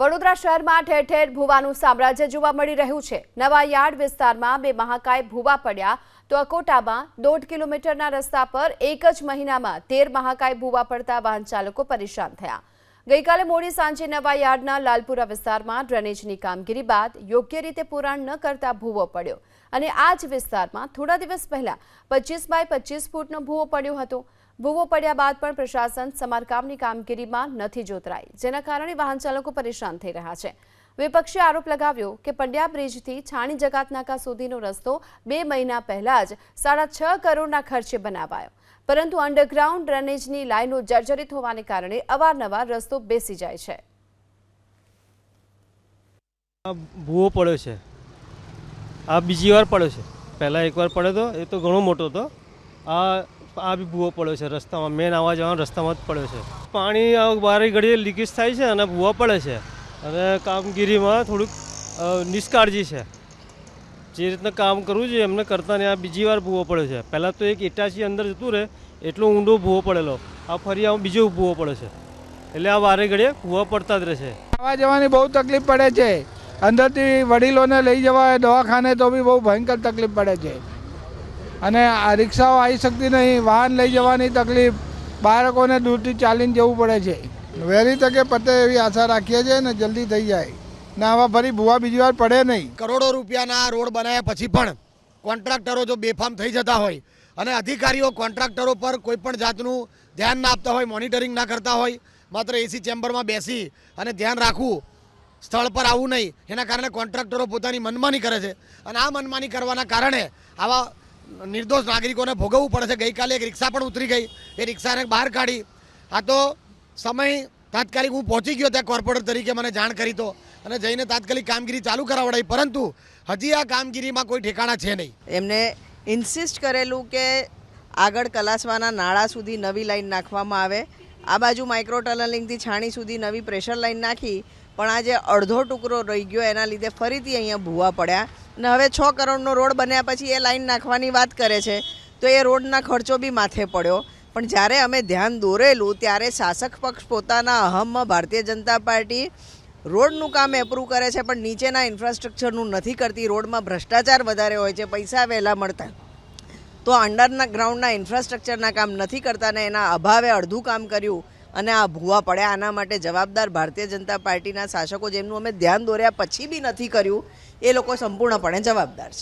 વડોદરા શહેરમાં ઠેર ઠેર ભૂવાનું સામ્રાજ્ય જોવા મળી રહ્યું છે. નવા યાર્ડ વિસ્તારમાં બે મહાકાય ભૂવા પડ્યા તો અકોટામાં દોઢ કિલોમીટરના રસ્તા પર એક જ મહિનામાં તેર મહાકાય ભૂવા પડતા વાહન ચાલકો પરેશાન થયા. ગઈકાલે મોડી સાંજે નવા યાર્ડના લાલપુરા વિસ્તારમાં ડ્રેનેજની કામગીરી બાદ યોગ્ય રીતે પુરાણ ન કરતા ભૂવો પડ્યો અને આ જ વિસ્તારમાં થોડા દિવસ પહેલા પચીસ બાય પચીસ ફૂટનો ભૂવો પડ્યો હતો. ભૂવો પડ્યા બાદ પણ પ્રશાસન સમારકામની કામગીરીમાં નથી જોતરાઈ, જેના કારણે વાહન ચાલકો પરેશાન થઈ રહ્યા છે. વિપક્ષે આરોપ લગાવ્યો કે પંડ્યા બ્રિજથી છાણી જકાતનાકા સુધીનો રસ્તો બે મહિના પહેલા જ સાડા છ કરોડના ખર્ચે બનાવાયો. પરંતુ અંડરગ્રાઉન્ડ ડ્રેનેજની લાઈનો જર્જરિત હોવાને કારણે અવારનવાર રસ્તો બેસી જાય છે. ભૂવો પડ્યો છે. આ બીજી વાર પડ્યો છે. પહેલાં એકવાર પડ્યો હતો એ તો ઘણો મોટો હતો. આ આ બી ભૂવો પડ્યો છે, રસ્તામાં મેન આવવા જવાનો રસ્તામાં જ પડ્યો છે. પાણી આ ઘડીએ લીકેજ થાય છે અને ભૂવા પડે છે. અને કામગીરીમાં થોડુંક નિષ્કાળજી છે. જે રીતના કામ કરવું જોઈએ, એમને કરતા ને આ બીજી વાર ભૂવો પડ્યો છે. પહેલાં તો એક ઇટાચી અંદર જતું રહે, એટલો ઊંડો ભૂવો પડેલો. આ ફરી આમ બીજો ભૂવો પડે છે. એટલે આ વારે ઘડીએ ભૂવા પડતા જ રહે છે. આવવા જવાની બહુ તકલીફ પડે છે. અંદરથી વડીલોને લઈ જવા દવાખાને તો બી બહુ ભયંકર તકલીફ પડે છે. અને આ રિક્ષાઓ આવી શકતી નહીં વાહન લઈ જવાની તકલીફ બાળકોને દૂરથી ચાલીને જવું પડે છે. વહેલી તકે પતે એવી આશા રાખીએ છીએ ને જલ્દી થઈ જાય. ને આવા ફરી ભૂવા બીજી વાર પડે નહીં. કરોડો રૂપિયાના રોડ બનાવ્યા પછી પણ કોન્ટ્રાક્ટરો જો બેફામ થઈ જતા હોય અને અધિકારીઓ કોન્ટ્રાક્ટરો પર કોઈ પણ જાતનું ધ્યાન ના આપતા હોય મોનિટરિંગ ના કરતા હોય માત્ર એસી ચેમ્બરમાં બેસી અને ધ્યાન રાખવું સ્થળ પર આવવું નહીં એના કારણે કોન્ટ્રાક્ટરો પોતાની મનમાની કરે છે. અને આ મનમાની કરવાના કારણે આવા નિર્દોષ નાગરિકોને ભોગવવું પડે છે. ગઈકાલે એક રિક્ષા પણ ઉતરી ગઈ. એ રિક્ષાને બહાર કાઢી. આ તો સમય તાત્કાલિક હું પહોંચી ગયો ત્યાં કોર્પોરેટર તરીકે મને જાણ કરી તો. અને જઈને તાત્કાલિક કામગીરી ચાલુ કરાવડાવી પરંતુ હજી આ કામગીરીમાં કોઈ ઠેકાણા છે નહીં. એમને ઇન્સિસ્ટ કરેલું કે આગળ કલાસવાના નાળા સુધી નવી લાઈન નાખવામાં આવે. આ બાજુ માઇક્રો ટનલિંગથી છાણી સુધી નવી પ્રેશર લાઈન નાખી. પણ આ જે અડધો ટુકડો રહી ગયો, એના લીધે ફરીથી અહીંયા ભૂવા પડ્યા. અને હવે છ કરોડનો રોડ બન્યા પછી એ લાઈન નાખવાની વાત કરે છે. તો એ રોડના ખર્ચો બી માથે પડ્યો. પણ જ્યારે અમે ધ્યાન દોરેલું, ત્યારે શાસક પક્ષ પોતાના અહમમાં ભારતીય જનતા પાર્ટી રોડનું કામ એપ્રુવ કરે છે, પણ નીચેના ઇન્ફ્રાસ્ટ્રક્ચરનું નથી કરતી. રોડમાં ભ્રષ્ટાચાર વધારે હોય છે, પૈસા વહેલા મળતા. તો અંડરના ગ્રાઉન્ડના ઇન્ફ્રાસ્ટ્રક્ચરના કામ નથી કરતા ને એના અભાવે અડધું કામ કર્યું. અને આ ભૂવા પડ્યા. આના માટે જવાબદાર ભારતીય જનતા પાર્ટીના શાસકો, જેમનું અમે ધ્યાન દોર્યા પછી બી નથી કર્યું, એ લોકો સંપૂર્ણપણે જવાબદાર છે.